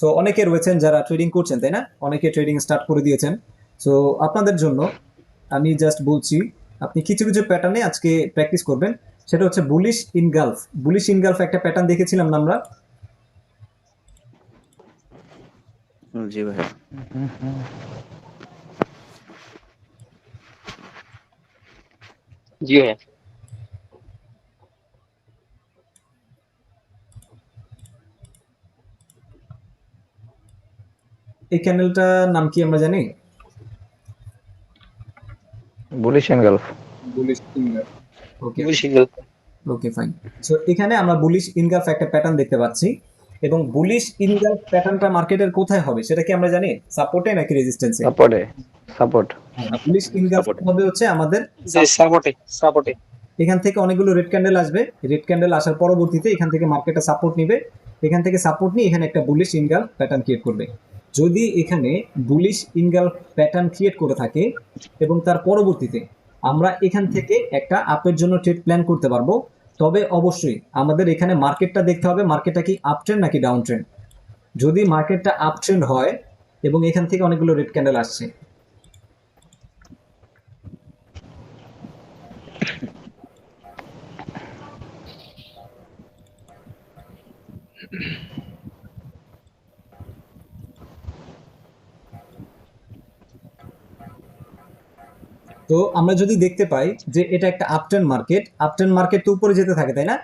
So অনেকে রয়েছেন যারা ট্রেডিং করছেন তাই না? অনেকে ট্রেডিং স্টার্ট করে দিয়েছেন। সো আপনাদের জন্য আমি জাস্ট বলছি আপনি কিছু কিছু প্যাটার্নে আজকে প্র্যাকটিস করবেন। সেটা হচ্ছে বুলিশ ইনগালফ বুলিশ ইনগালফ একটা প্যাটার্ন দেখেছিলাম না আমরা? জি ভাই। জি ভাইয়া এই ক্যান্ডেলটার নাম কি আমরা জানি? Bullish engulf bullish engulf okay single okay fine so এখানে আমরা বুলিশ ইনগালফ একটা প্যাটার্ন দেখতে পাচ্ছি। এবং বুলিশ ইনগালফ প্যাটার্নটা মার্কেটের কোথায় হবে সেটা কি আমরা জানি? সাপোর্টে নাকি রেজিস্ট্যান্সে সাপোর্টে সাপোর্ট বুলিশ ইনগালফ হবে হচ্ছে আমাদের সাপোর্টে সাপোর্টে এখান থেকে অনেকগুলো রেড ক্যান্ডেল আসবে। রেড ক্যান্ডেল আসার পরবর্তীতে এখান থেকে মার্কেটটা সাপোর্ট নিবে। এখান থেকে সাপোর্ট নিয়ে এখানে একটা বুলিশ ইনগাল প্যাটার্ন ক্রিয়েট করবে। যদি এখানে বুলিশ ইনগাল প্যাটার্ন ক্রিয়েট করে থাকে এবং তার পরবর্তীতে আমরা এখান থেকে একটা আপের জন্য ট্রেড প্ল্যান করতে পারব, তবে অবশ্যই আমাদের এখানে মার্কেটটা দেখতে হবে মার্কেটটা কি আপ ট্রেন্ড নাকি ডাউন ট্রেন্ড যদি মার্কেটটা আপ ট্রেন্ড হয় এবং এখান থেকে অনেকগুলো রেড ক্যান্ডেল আসছে তো আমরা যদি দেখতে পাই যে এটা একটা আপটেন মার্কেট আপটেন মার্কেট তো উপরে যেতে থাকে তাই না?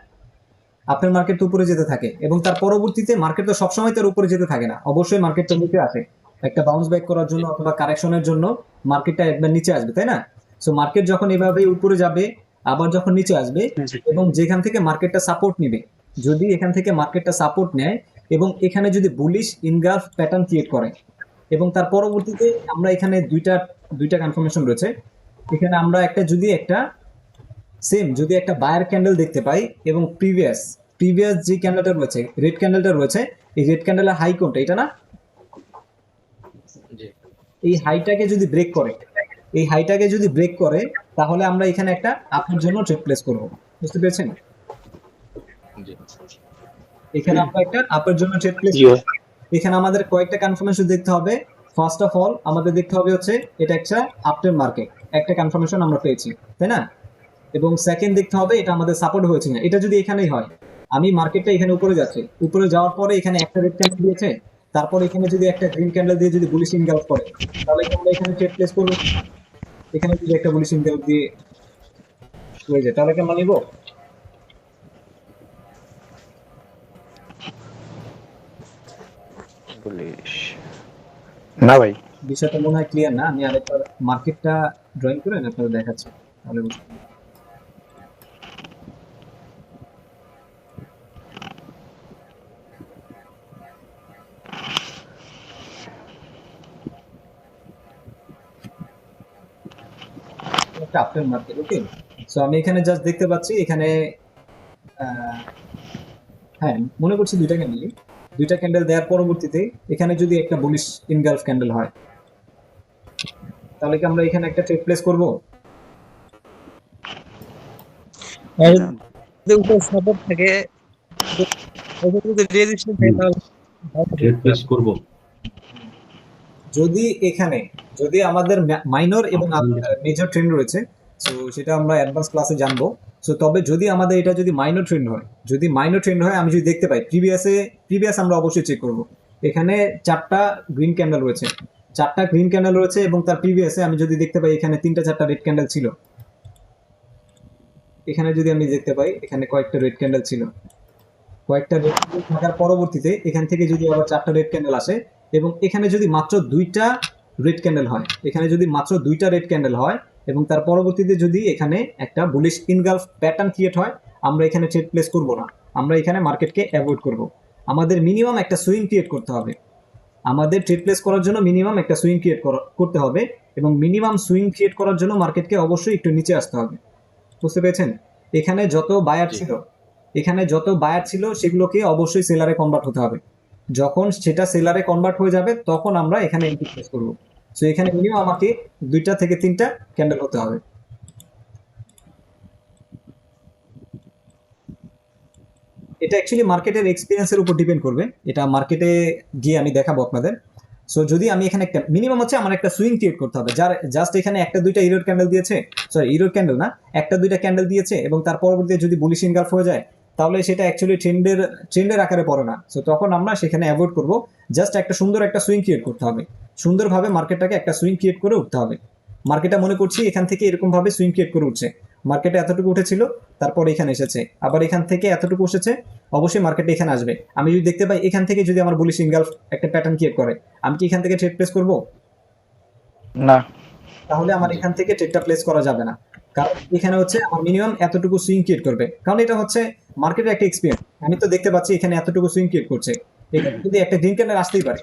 আপটেন মার্কেট তো উপরে যেতে থাকে এবং তার পরবর্তীতে মার্কেট তো সবসময় তার উপরে যেতে থাকে না। অবশ্যই মার্কেটটা নিচে আসে। একটা বাউন্স ব্যাক করার জন্য অথবা কারেকশনের জন্য মার্কেটটা একবার নিচে আসবে তাই না? সো মার্কেট যখন এভাবে উপরে যাবে আবার যখন নিচে আসবে এবং যেখান থেকে মার্কেটটা সাপোর্ট নিবে যদি এখান থেকে মার্কেটটা সাপোর্ট নেয় এবং এখানে যদি বুলিশ ইনগাফ প্যাটার্ন ক্রিয়েট করে এবং তার পরবর্তীতে আমরা এখানে দুইটা দুইটা কনফার্মেশন রয়েছে। এখানে আমরা একটা যদি একটা সেম যদি একটা বায়ার ক্যান্ডেল দেখতে পাই এবং প্রিভিয়াস প্রিভিয়াস যে ক্যান্ডেলটা রয়েছে রেড ক্যান্ডেলটা রয়েছে এই রেড ক্যান্ডেলের হাই কোনটা? এটা না? এই হাইটাকে যদি ব্রেক করে এই হাইটাকে যদি ব্রেক করে তাহলে আমরা এখানে একটা আপনার জন্য ট্রেড প্লেস করব। বুঝতে পেরেছেন? এখানে আমরা একটা আপের জন্য ট্রেড প্লেস এখানে আমাদের কয়েকটা কনফার্মেশন দেখতে হবে। ফার্স্ট অফ অল আমাদের দেখতে হবে হচ্ছে এটা একটা আপটের মার্কেট একটা কনফার্মেশন আমরা পেয়েছি তাই না? এবং সেকেন্ড দেখতে হবে এটা আমাদের সাপোর্ট হয়েছে না। এটা যদি এখানেই হয় আমি মার্কেটটা এখানে উপরে যাচ্ছে। উপরে যাওয়ার পরে এখানে একটা রেড ক্যান্ডেল দিয়েছে তারপর এখানে যদি একটা গ্রিন ক্যান্ডেল দিয়ে যদি বুলিশ ইনগালফ করে তাহলে কি আমরা এখানে ট্রেড প্লেস করব? এখানে যদি একটা বুলিশ ইনগালফ দিয়ে হয়ে যায় তাহলে কি আমরা নিবো? বুলিশ না ভাই। বিষয়টা মনে হয় ক্লিয়ার না? আমি আরেকবার মার্কেটটা ড্রয়িং করে আপনাদের দেখাচ্ছি। তাহলে বুঝতে একটা আপটেন মার্কেট ওকে সো আমি এখানে জাস্ট দেখতে পাচ্ছি, এখানে হ্যাঁ মনে করছি দুইটা ক্যান্ডেলই দুইটা ক্যান্ডেল দেওয়ার পরবর্তীতে এখানে যদি একটা বুলিশ ইনগালফ ক্যান্ডেল হয় তাহলে কি আমরা এখানে একটা ট্রেড প্লেস করব? যদি উপরে সাপোর্ট থাকে প্লেস করব। এখানে যদি আমাদের মাইনর এবং মেজর ট্রেন্ড রয়েছে সো সেটা আমরা অ্যাডভান্স ক্লাসে জানব। সো তবে যদি আমাদের এটা যদি মাইনর ট্রেন্ড হয় যদি মাইনর ট্রেন্ড হয় আমি যদি দেখতে পাই প্রিভিয়াসে প্রিভিয়াস আমরা অবশ্যই চেক করব। এখানে চারটা গ্রিন ক্যান্ডেল রয়েছে। চারটা গ্রিন ক্যান্ডেল রয়েছে এবং তার প্রিভিয়াসে আমি যদি দেখতে পাই এখানে তিনটা চারটা রেড ক্যান্ডেল ছিল। এখানে যদি আমি দেখতে পাই, এখানে কয়েকটা রেড ক্যান্ডেল ছিল। কয়েকটা রেড ক্যান্ডেল থাকার পরবর্তীতে এখান থেকে যদি আবার চারটা রেড ক্যান্ডেল আসে এবং এখানে যদি মাত্র দুইটা রেড ক্যান্ডেল হয়, এখানে যদি মাত্র দুইটা রেড ক্যান্ডেল হয় এবং তার পরবর্তীতে যদি এখানে একটা বুলিশ ইনগালফ প্যাটার্ন ক্রিয়েট হয়, আমরা এখানে ট্রেড প্লেস করব না। আমরা এখানে মার্কেটকে অ্যাভয়েড করব। আমাদের মিনিমাম একটা সুইং ক্রিয়েট করতে হবে। আমাদের ট্রেড প্লেস করার জন্য মিনিমাম একটা সুইং ক্রিয়েট করতে হবে এবং মিনিমাম সুইং ক্রিয়েট করার জন্য মার্কেটকে অবশ্যই একটু নিচে আসতে হবে। বুঝতে পেরেছেন? এখানে যত বায়ার ছিল এখানে যত বায়ার ছিল সেগুলোকে অবশ্যই সেলারে কনভার্ট হতে হবে। যখন সেটা সেলারে কনভার্ট হয়ে যাবে তখন আমরা এখানে এন্ট্রি প্লেস করব। সো এখানে মিনিমাম আমাকে দুইটা থেকে তিনটা ক্যান্ডেল হতে হবে। এটা অ্যাকচুয়ালি মার্কেটের এক্সপিরিয়েন্সের উপর ডিপেন্ড করবে। এটা মার্কেটে গিয়ে আমি দেখাবো আপনাদের। সো যদি আমি এখানে একটা মিনিমাম হচ্ছে আমার একটা সুইং ক্রিয়েট করতে হবে। যার জাস্ট এখানে একটা, দুইটা ইরোড ক্যান্ডেল দিয়েছে সরি ইরোড ক্যান্ডেল না, একটা, দুইটা ক্যান্ডেল দিয়েছে এবং তার পরবর্তীতে যদি বুলিশ ইনগালফ হয়ে যায়, তাহলে সেটা অ্যাকচুয়ালি ট্রেন্ডের ট্রেন্ডের আকারে পড়ে না। সো তখন আমরা সেখানে অ্যাভয়েড করব। জাস্ট একটা সুন্দর একটা সুইং ক্রিয়েট করতে হবে। সুন্দরভাবে মার্কেটটাকে একটা সুইং ক্রিয়েট করে উঠতে হবে। মার্কেটটা মনে করছি এখান থেকে এরকম ভাবে সুইং ক্রিয়েট করে উঠছে। মার্কেটে এতটুকু উঠেছিল তারপর এখানে এসেছে। আবার এখান থেকে এতটুকু এসেছে অবশ্যই মার্কেটে এখানে আসবে। আমি যদি দেখতে পাই এখান থেকে যদি আমার বুলিশ ইনগালফ একটা প্যাটার্ন ক্রিয়েট করে আমি কি এখান থেকে ট্রেড প্লেস করব? না। তাহলে আমার এখান থেকে ট্রেডটা প্লেস করা যাবে না। কারণ এখানে হচ্ছে আমার মিনিমাম এতটুকু সুইং ক্রিয়েট করবে। কারণ এটা হচ্ছে মার্কেটের একটা এক্সপিরিয়েন্স আমি তো দেখতে পাচ্ছি এখানে এতটুকু সুইং ক্রিয়েট করছে। এখানে যদি একটা গ্রিন ক্যান্ডেল আসতেই পারে।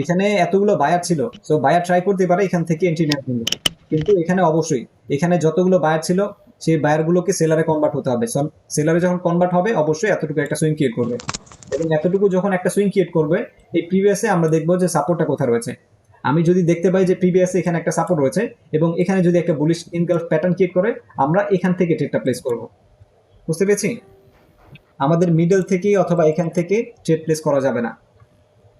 এখানে এতগুলো বায়ার ছিল সো বায়ার ট্রাই করতে পারে এখান থেকে এন্ট্রি নেওয়ার জন্য। কিন্তু এখানে অবশ্যই এখানে যতগুলো বায়ার ছিল সেই বায়ারগুলোকে সেলারে কনভার্ট হতে হবে। সেলারে যখন কনভার্ট হবে, অবশ্যই এতটুকু একটা সুইং ক্রিয়েট করবে। এবং এতটুকু যখন একটা সুইং ক্রিয়েট করবে, এই প্রিভিয়াসে আমরা দেখব যে সাপোর্টটা কোথায় রয়েছে। আমি যদি দেখতে পাই যে প্রিভিয়াসে এখানে একটা সাপোর্ট রয়েছে, এবং এখানে যদি একটা বুলিশ ইনগালফ প্যাটার্ন ক্রিয়েট করে, আমরা এখান থেকে ট্রেডটা প্লেস করব। বুঝতে পেরেছি? আমাদের মিডল থেকে অথবা এখান থেকে ট্রেড প্লেস করা যাবে না।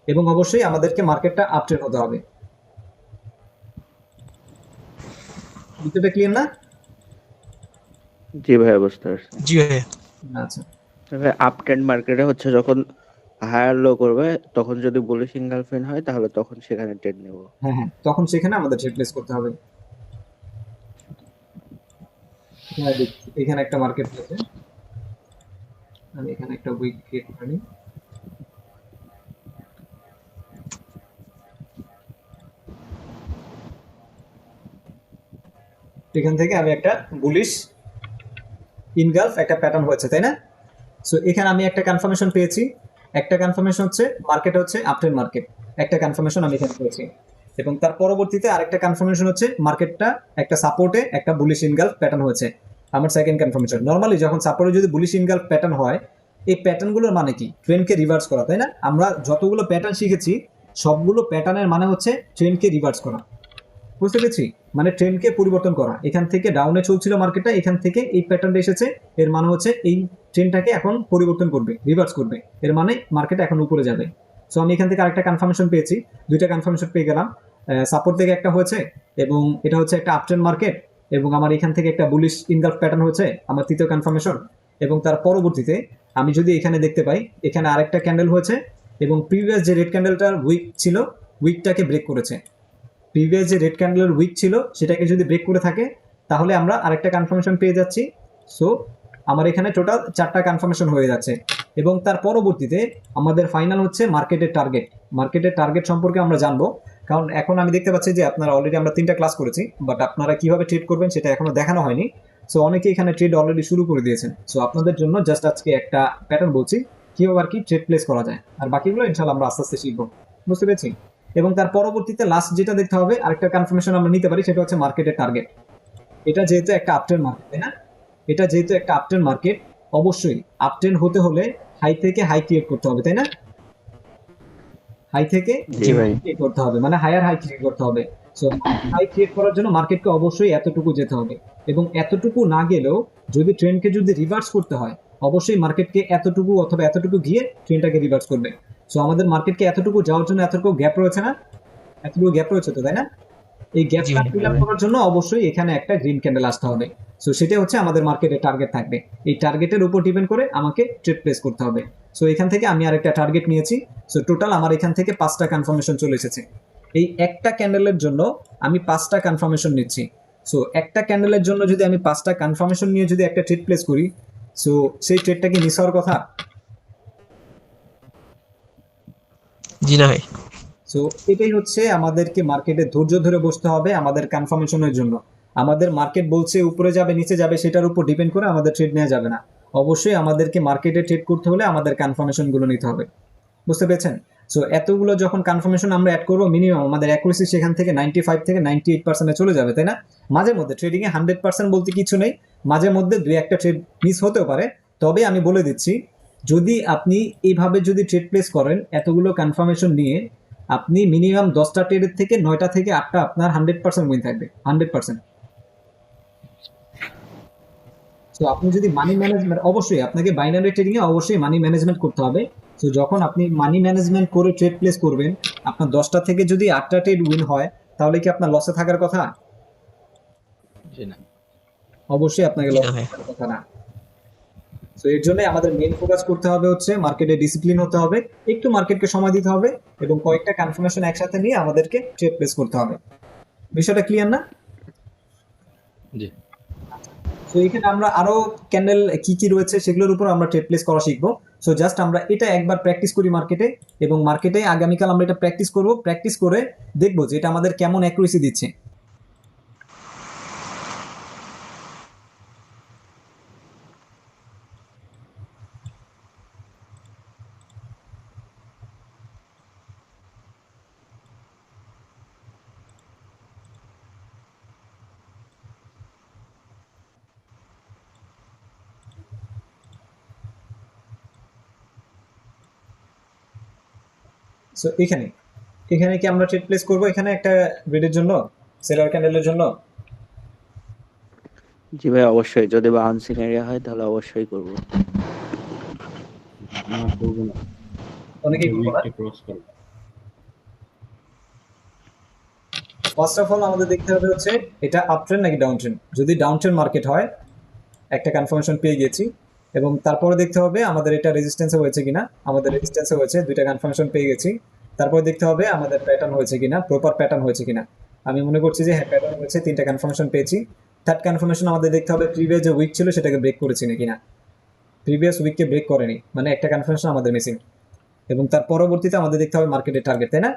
এবং অবশ্যই আমাদেরকে মার্কেটটা আপট্রেন হতে হবে। বিষয়টা ক্লিয়ার না? জি ভাইয়া বুঝতে পারছি জি ভাইয়া। আচ্ছা। তবে আপ ট্রেন্ড মার্কেটে হচ্ছে যখন হায়ার লো করবে তখন যদি বলে সিঙ্গেল ফেন হয় তাহলে তখন সেখানে ট্রেড নেব। হ্যাঁ হ্যাঁ তখন সেখানে আমাদের ট্রেড প্লেস করতে হবে। এখানে একটা মার্কেট আছে। আমি এখানে একটা উইক ক্রিয়েট করে। এখান থেকে আমি একটা বুলিশ ইনগালফ একটা প্যাটার্ন হয়েছে, তাই না? সো এখানে আমি একটা কনফার্মেশন পেয়েছি। একটা কনফার্মেশন হচ্ছে মার্কেট হচ্ছে আপট্রেন মার্কেট একটা কনফার্মেশন আমি এখানে পেয়েছি। এবং তার পরবর্তীতে আরেকটা কনফার্মেশন হচ্ছে মার্কেটটা একটা সাপোর্টে একটা বুলিশ ইনগালফ প্যাটার্ন হয়েছে। আমার সেকেন্ড কনফার্মেশন নর্মালি যখন সাপোর্টে যদি বুলিশ ইনগালফ প্যাটার্ন হয়, এই প্যাটার্নগুলোর মানে কি? ট্রেনকে রিভার্স করা, তাই না? আমরা যতগুলো প্যাটার্ন শিখেছি, সবগুলো প্যাটার্নের মানে হচ্ছে ট্রেনকে রিভার্স করা। বুঝতে পেরেছি? মানে ট্রেনকে পরিবর্তন করা। এখান থেকে ডাউনে চলছিল মার্কেটটা এখান থেকে এই প্যাটার্নটা এসেছে। এর মানে হচ্ছে এই ট্রেনটাকে এখন পরিবর্তন করবে রিভার্স করবে। এর মানে মার্কেট এখন উপরে যাবে। সো আমি এখান থেকে আরেকটা কনফার্মেশন পেয়েছি। দুইটা কনফার্মেশন পেয়ে গেলাম। সাপোর্ট থেকে একটা হয়েছে এবং এটা হচ্ছে একটা আপট্রেন মার্কেট এবং আমার এখান থেকে একটা বুলিশ ইনগালফ প্যাটার্ন হয়েছে, আমার তৃতীয় কনফার্মেশন এবং তার পরবর্তীতে আমি যদি এখানে দেখতে পাই, এখানে আরেকটা ক্যান্ডেল হয়েছে এবং প্রিভিয়াস যে রেড ক্যান্ডেলটার উইক ছিল উইকটাকে ব্রেক করেছে। প্রিভিয়াস যে রেড ক্যান্ডেলের উইক ছিল, সেটাকে যদি ব্রেক করে থাকে, তাহলে আমরা আরেকটা কনফার্মেশন পেয়ে যাচ্ছি। সো আমার এখানে টোটাল চারটা কনফার্মেশন হয়ে যাচ্ছে। এবং তার পরবর্তীতে আমাদের ফাইনাল হচ্ছে মার্কেটের টার্গেট মার্কেটের টার্গেট সম্পর্কে আমরা জানব। কারণ এখন আমি দেখতে পাচ্ছি যে আপনারা অলরেডি আমরা তিনটা ক্লাস করেছি বাট আপনারা কীভাবে ট্রেড করবেন সেটা এখনও দেখানো হয়নি। সো অনেকে এখানে ট্রেড অলরেডি শুরু করে দিয়েছেন। সো আপনাদের জন্য জাস্ট আজকে একটা প্যাটার্ন বলছি, কীভাবে আর কি ট্রেড প্লেস করা যায়। আর বাকিগুলো ইনশাল্লাহ আমরা আস্তে আস্তে শিখব। বুঝতে পেরেছি? এবং তার পরবর্তীতে লাস্ট যেটা দেখতে হবে আরেকটা কনফার্মেশন আমরা নিতে পারি সেটা হচ্ছে মার্কেটের টার্গেট এটা যেহেতু একটা আপট্রেন মার্কেট তাই না? এটা যেহেতু একটা আপট্রেন মার্কেট অবশ্যই আপট্রেন হতে হলে হাই থেকে হাই ক্রিয়েট করতে হবে তাই না? হাই থেকে জি ভাই। ক্রিয়েট করতে হবে মানে হায়ার হাই ক্রিয়েট করতে হবে। সো হাই ক্রিয়েট করার জন্য মার্কেটকে অবশ্যই এতটুকু যেতে হবে। এবং এতটুকু না গেলেও যদি ট্রেনকে যদি রিভার্স করতে হয় অবশ্যই মার্কেটকে এতটুকু অথবা এতটুকু গিয়ে ট্রেনটাকে রিভার্স করবে। সো আমাদের মার্কেটকে এতটুকু যাওয়ার জন্য এতটুকু গ্যাপ রয়েছে না? এতটুকু গ্যাপ রয়েছে তো তাই না? এই ফিল করার জন্য অবশ্যই এখানে একটা গ্রিন ক্যান্ডেল আসতে হবে। সো সেটা হচ্ছে আমাদের মার্কেটের টার্গেট থাকবে। এই টার্গেটের উপর ডিপেন্ড করে আমাকে ট্রেড প্লেস করতে হবে। সো এখান থেকে আমি আরেকটা টার্গেট নিয়েছি। সো টোটাল আমার এখান থেকে পাঁচটা কনফার্মেশন চলে এসেছে। এই একটা ক্যান্ডেলের জন্য আমি পাঁচটা কনফার্মেশন নিচ্ছি। সো একটা ক্যান্ডেলের জন্য যদি আমি পাঁচটা কনফার্মেশন নিয়ে যদি একটা ট্রেড প্লেস করি সো সেই ট্রেডটা কি মিস হওয়ার কথা? জি না ভাই সো এটাই হচ্ছে আমাদেরকে মার্কেটে ধৈর্য ধরে বসতে হবে আমাদের কনফার্মেশনের জন্য। আমাদের মার্কেট বলছে উপরে যাবে, নিচে যাবে, সেটার উপর ডিপেন্ড করে আমাদের ট্রেড নেওয়া যাবে না। অবশ্যই আমাদেরকে মার্কেটে ট্রেড করতে হলে আমাদের কনফার্মেশনগুলো নিতে হবে। বুঝতে পেরেছেন? সো এতগুলো যখন কনফার্মেশন আমরা অ্যাড করব মিনিমাম আমাদের অ্যাকুরেসি সেখান থেকে নাইনটি ফাইভ থেকে নাইনটি এইট পার্সেন্টে চলে যাবে, তাই না? মাঝে মধ্যে ট্রেডিংয়ে হান্ড্রেড পার্সেন্ট বলতে কিছু নেই। মাঝে মধ্যে দুই একটা ট্রেড মিস হতেও পারে। তবে আমি বলে দিচ্ছি যদি আপনি এইভাবে যদি ট্রেড প্লেস করেন এতগুলো কনফার্মেশন নিয়ে আপনি মিনিমাম দশটা ট্রেডের থেকে নয়টা থেকে আটটা আপনার হান্ড্রেড পার্সেন্ট উইন থাকবে হান্ড্রেড পার্সেন্ট তো আপনি যদি মানি ম্যানেজমেন্ট অবশ্যই আপনাকে বাইনারি ট্রেডিং এ অবশ্যই মানি ম্যানেজমেন্ট করতে হবে। তো যখন আপনি মানি ম্যানেজমেন্ট করে ট্রেড প্লেস করবেন আপনার দশটা থেকে যদি আটটা ট্রেড উইন হয় তাহলে কি আপনার লসে থাকার কথা? অবশ্যই আপনাকে লস থাকার কথা না। তো এর জন্য আমাদের মেন ফোকাস করতে হবে হচ্ছে মার্কেটে ডিসিপ্লিন হতে হবে একটু মার্কেটকে সময় দিতে হবে এবং কয়েকটা কনফার্মেশন একসাথে নিয়ে আমাদেরকে ট্রেড প্লেস করতে হবে। বিষয়টা ক্লিয়ার না? জি। তো এখানে আমরা আরও ক্যান্ডেল কি কি রয়েছে সেগুলোর উপর আমরা ট্রেড প্লেস করা শিখব। সো জাস্ট আমরা এটা একবার প্র্যাকটিস করি মার্কেটে এবং মার্কেটে আগামীকাল আমরা এটা প্র্যাকটিস করব। প্র্যাকটিস করে দেখব যে এটা আমাদের কেমন অ্যাকুরেসি দিচ্ছে। সো এখানে। এখানে কি আমরা ট্রেড প্লেস করব? এখানে একটা গ্রিডের জন্য? সেলার ক্যান্ডেলের জন্য? জি ভাই অবশ্যই। যদি বাউন্সিং এরিয়া হয় তাহলে অবশ্যই করব। না করব না অনেকেই করব না উইককে ক্রস করব ফার্স্ট অফ অল আমাদের দেখতে হবে হচ্ছে এটা আপ ট্রেন্ড নাকি ডাউন ট্রেন্ড যদি ডাউন ট্রেন্ড মার্কেট হয় একটা কনফার্মেশন পেয়ে গেছি। এবং তারপরে দেখতে হবে আমাদের এটা রেজিস্ট্যান্সে হয়েছে কিনা। আমাদের রেজিস্ট্যান্সে হয়েছে, দুইটা কনফার্মেশন পেয়ে গেছি। তারপরে দেখতে হবে আমাদের প্যাটার্ন হয়েছে কিনা প্রপার প্যাটার্ন হয়েছে কিনা। আমি মনে করছি যে হ্যাঁ প্যাটার্ন হয়েছে, তিনটা কনফার্মেশন পেয়েছি। থার্ড কনফার্মেশন আমাদের দেখতে হবে প্রিভিয়াস যে উইক ছিল সেটাকে ব্রেক করেছি না প্রিভিয়াস উইককে ব্রেক করেনি মানে একটা কনফার্মেশন আমাদের মিসিং এবং তার পরবর্তীতে আমাদের দেখতে হবে মার্কেটের টার্গেট তাই না?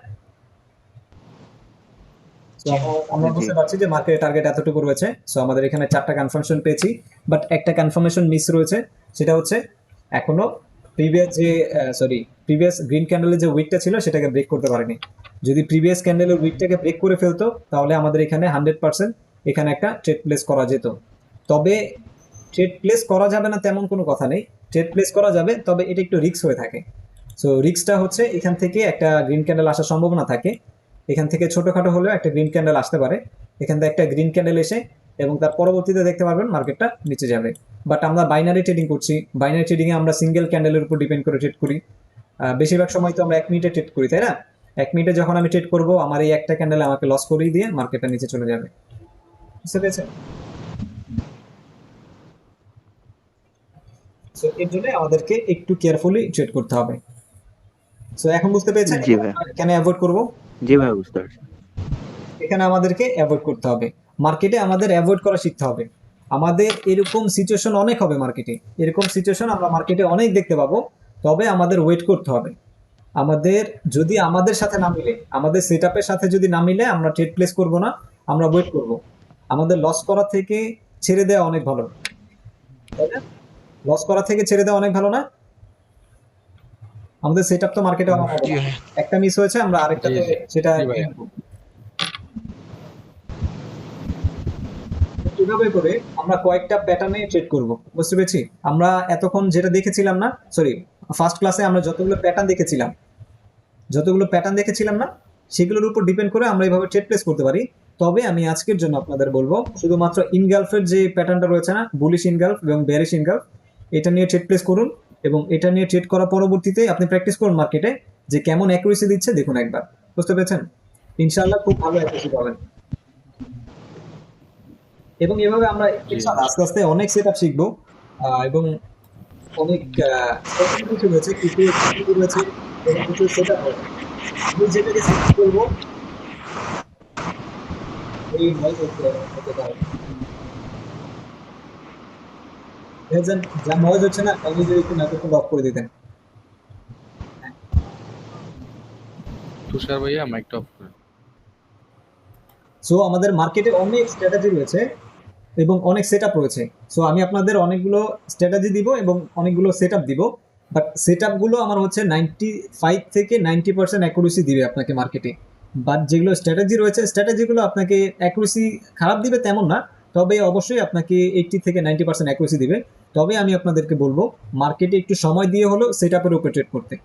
আমরা-। বুঝতে পারছি যে মার্কেটের টার্গেট এতটুকু রয়েছে। সো আমাদের এখানে চারটা কনফার্মেশন পেয়েছি। বাট একটা কনফার্মেশন মিস রয়েছে সেটা হচ্ছে এখনও প্রিভিয়াস যে সরি প্রিভিয়াস গ্রিন ক্যান্ডেলের যে উইকটা ছিল সেটাকে ব্রেক করতে পারেনি। যদি প্রিভিয়াস ক্যান্ডেলের উইকটাকে ব্রেক করে ফেলতো তাহলে আমাদের এখানে হান্ড্রেড পার্সেন্ট এখানে একটা ট্রেড প্লেস করা যেত। তবে ট্রেড প্লেস করা যাবে না তেমন কোনো কথা নেই। ট্রেড প্লেস করা যাবে তবে এটা একটু রিস্ক হয়ে থাকে। সো রিস্কটা হচ্ছে এখান থেকে একটা গ্রিন ক্যান্ডেল আসার সম্ভাবনা থাকে। এখান থেকে ছোটখাটো হলেও একটা গ্রিন ক্যান্ডেল আসতে পারে। এখান থেকে একটা গ্রিন ক্যান্ডেল এসে এবং তার পরবর্তীতে দেখতে পারবেন মার্কেটটা নিচে যাবে। বাট আমরা বাইনারি ট্রেডিং করছি। বাইনারি ট্রেডিংয়ে আমরা সিঙ্গেল ক্যান্ডেলের উপর ডিপেন্ড করে ট্রেড করি। বেশিরভাগ সময় তো আমরা এক মিনিটে ট্রেড করি, তাই না? এক মিনিটে যখন আমি ট্রেড করব, আমার এই একটা ক্যান্ডেল আমাকে লস করেই দিয়ে মার্কেটটা নিচে চলে যাবে। বুঝতে পেরেছেন? সো এর জন্য আমাদেরকে একটু কেয়ারফুলি ট্রেড করতে হবে। সো এখন বুঝতে পেরেছেন। কেন অ্যাভয়েড করব? জি ভাই বুঝতে পারছি। এখানে আমাদেরকে অ্যাভয়েড করতে হবে। মার্কেটে আমাদের অ্যাভয়েড করা শিখতে হবে। আমাদের এরকম সিচুয়েশন অনেক হবে মার্কেটে এরকম সিচুয়েশন আমরা মার্কেটে অনেক দেখতে পাবো। তবে আমাদের ওয়েট করতে হবে। আমাদের যদি আমাদের সাথে না মিলে আমাদের সেট সাথে যদি না মিলে আমরা ট্রেড প্লেস করব না আমরা ওয়েট করব। আমাদের লস করা থেকে ছেড়ে দেওয়া অনেক ভালো। তাই না? লস করা থেকে ছেড়ে দেওয়া অনেক ভালো না? আমাদের সেট তো মার্কেটে একটা মিস হয়েছে আমরা আরেকটাতে জি। সেটা এভাবে করে আমরা কয়েকটা প্যাটার্নে ট্রেড করব বুঝতে পেরেছি? আমরা এতক্ষণ যেটা দেখেছিলাম না সরি ফার্স্ট ক্লাসে আমরা যতগুলো প্যাটার্ন দেখেছিলাম যতগুলো প্যাটার্ন দেখেছিলাম না সেগুলোর উপর ডিপেন্ড করে আমরা এইভাবে ট্রেড প্লেস করতে পারি। তবে আমি আজকের জন্য আপনাদের বলব শুধুমাত্র ইনগালফের যে প্যাটার্নটা রয়েছে না বুলিশ ইনগালফ এবং বেরিশ ইনগালফ এটা নিয়ে ট্রেড প্লেস করুন। এবং এটা নিয়ে ট্রেড করা পরবর্তীতে আপনি প্র্যাকটিস করুন মার্কেটে যে কেমন অ্যাকুরেসি দিচ্ছে দেখুন একবার। বুঝতে পেরেছেন? ইনশাআল্লাহ খুব ভালো অ্যাকুরেসি পাবেন। এবং এভাবে আমরা আস্তে আস্তে অনেক সেট আপ শিখব। আহ, এবং অনেক কিছু রয়েছে কিছু কিছু রয়েছে কিছু সেট আপ আমি যেটাকে সেট করব এই ভয় করতে হতে পারে। ভাইজান, যা নয়েজ হচ্ছে না আপনি যদি একটু নাটকটা অফ করে দিতেন। তুষার ভাইয়া মাইকটা অফ করে সো আমাদের মার্কেটে অনেক স্ট্র্যাটেজি রয়েছে এবং অনেক সেট আপ রয়েছে। সো আমি আপনাদের অনেকগুলো স্ট্র্যাটেজি দিব এবং অনেকগুলো সেট আপ দিব। বাট সেটগুলো আমার হচ্ছে নাইনটি ফাইভ থেকে নাইনটি পার্সেন্ট অ্যাকুরেসি দিবে আপনাকে মার্কেটে বাট যেগুলো স্ট্র্যাটেজি রয়েছে স্ট্র্যাটেজিগুলো আপনাকে অ্যাকুরেসি খারাপ দিবে তেমন না তবে অবশ্যই আপনাকে এইটটি থেকে নাইনটি পার্সেন্ট অ্যাকুরেসি দিবে। তবে আমি আপনাদেরকে বলব মার্কেটে একটু সময় দিয়ে হলেও সেট আপের উপরে ট্রেড করতে।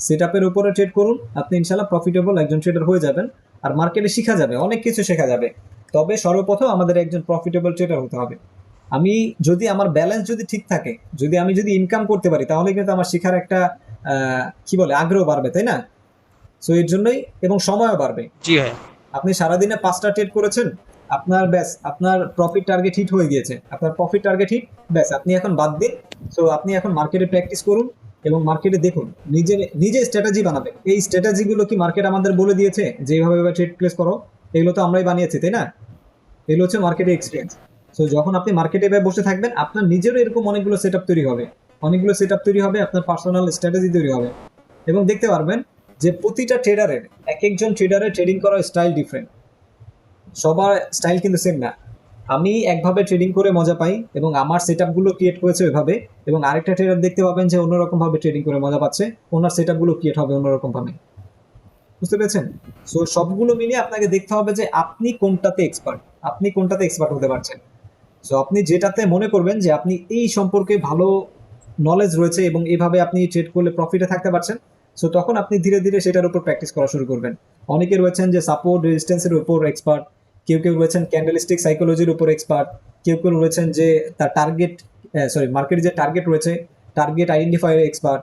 সেট আপের উপরে ট্রেড করুন আপনি ইনশাল্লাহ প্রফিটেবল একজন ট্রেডার হয়ে যাবেন আর মার্কেটে শেখা যাবে অনেক কিছু শেখা যাবে। তবে সর্বপ্রথম আমাদের একজন প্রফিটেবল ট্রেডার হতে হবে। আমি যদি আমার ব্যালেন্স যদি ঠিক থাকে যদি আমি যদি ইনকাম করতে পারি তাহলে কিন্তু আমার শেখার একটা আহ, কি বলে আগ্রহ বাড়বে তাই না? সো এর জন্যই এবং সময়ও বাড়বে। জি ভাইয়া আপনি সারাদিনে পাঁচটা ট্রেড করেছেন? আপনার ব্যাস, আপনার প্রফিট টার্গেট হিট হয়ে গিয়েছে। আপনার প্রফিট টার্গেট হিট ব্যাস, আপনি এখন বাদ দিন। সো আপনি এখন মার্কেটে প্র্যাকটিস করুন এবং মার্কেটে দেখুন নিজে নিজে স্ট্র্যাটেজি বানাবেন। এই স্ট্র্যাটেজিগুলো কি মার্কেট আমাদের বলে দিয়েছে যে, এইভাবে ট্রেড প্লেস করো? এগুলো তো আমরাই বানিয়েছি, তাই না? এগুলো হচ্ছে মার্কেটে এক্সপিরিয়েন্স সো যখন আপনি মার্কেটে এভাবে বসে থাকবেন, আপনার নিজেরও এরকম অনেকগুলো সেট তৈরি হবে। অনেকগুলো সেট তৈরি হবে, আপনার পার্সোনাল স্ট্র্যাটেজি তৈরি হবে। এবং দেখতে পারবেন যে, প্রতিটা ট্রেডারের এক একজন ট্রেডারের ট্রেডিং করার স্টাইল ডিফারেন্ট সবার স্টাইল কিন্তু সেম না। আমি একভাবে ট্রেডিং করে মজা পাই এবং আমার সেট আপগুলো ক্রিয়েট করেছে ওইভাবে এবং আরেকটা ট্রেডার দেখতে পাবেন যে অন্যরকমভাবে ট্রেডিং করে মজা পাচ্ছে, ওনার সেট আপগুলো ক্রিয়েট হবে অন্যরকমভাবে। বুঝতে পেরেছেন? সো সবগুলো মিলিয়ে আপনাকে দেখতে হবে যে আপনি কোনটাতে এক্সপার্ট আপনি কোনটাতে এক্সপার্ট হতে পারছেন। সো আপনি যেটাতে মনে করবেন যে আপনি এই সম্পর্কে ভালো নলেজ রয়েছে এবং এভাবে আপনি ট্রেড করলে প্রফিটে থাকতে পারছেন সো তখন আপনি ধীরে ধীরে সেটার উপর প্র্যাকটিস করা শুরু করবেন। অনেকে রয়েছেন যে সাপোর্ট রেজিস্ট্যান্সের উপর এক্সপার্ট কেউ কেউ রয়েছেন ক্যান্ডেলিস্টিক সাইকোলজির উপর এক্সপার্ট কেউ কেউ রয়েছেন যে তার টার্গেট সরি মার্কেটে যে টার্গেট রয়েছে টার্গেট আইডেন্টিফাই এক্সপার্ট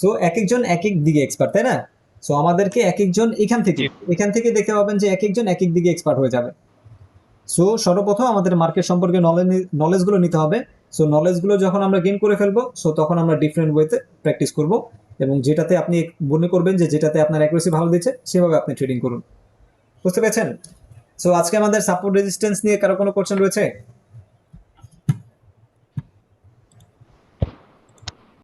সো এক একজন এক এক দিকে এক্সপার্ট তাই না? সো আমাদেরকে এক একজন এখান থেকে এখান থেকে দেখতে পাবেন যে এক একজন এক এক দিকে এক্সপার্ট হয়ে যাবে। সো সর্বপ্রথম আমাদের মার্কেট সম্পর্কে নলেজ নলেজগুলো নিতে হবে। সো নলেজগুলো যখন আমরা গেইন করে ফেলব সো তখন আমরা ডিফারেন্ট ওয়েতে প্র্যাকটিস করব এবং যেটাতে আপনি মনে করবেন যে যেটাতে আপনার অ্যাকুরেসি ভালো দিচ্ছে, সেভাবে আপনি ট্রেডিং করুন। বুঝতে পেরেছেন? সো আজকে আমাদের সাপোর্ট রেজিস্ট্যান্স নিয়ে কারও কোনো কোশ্চেন রয়েছে?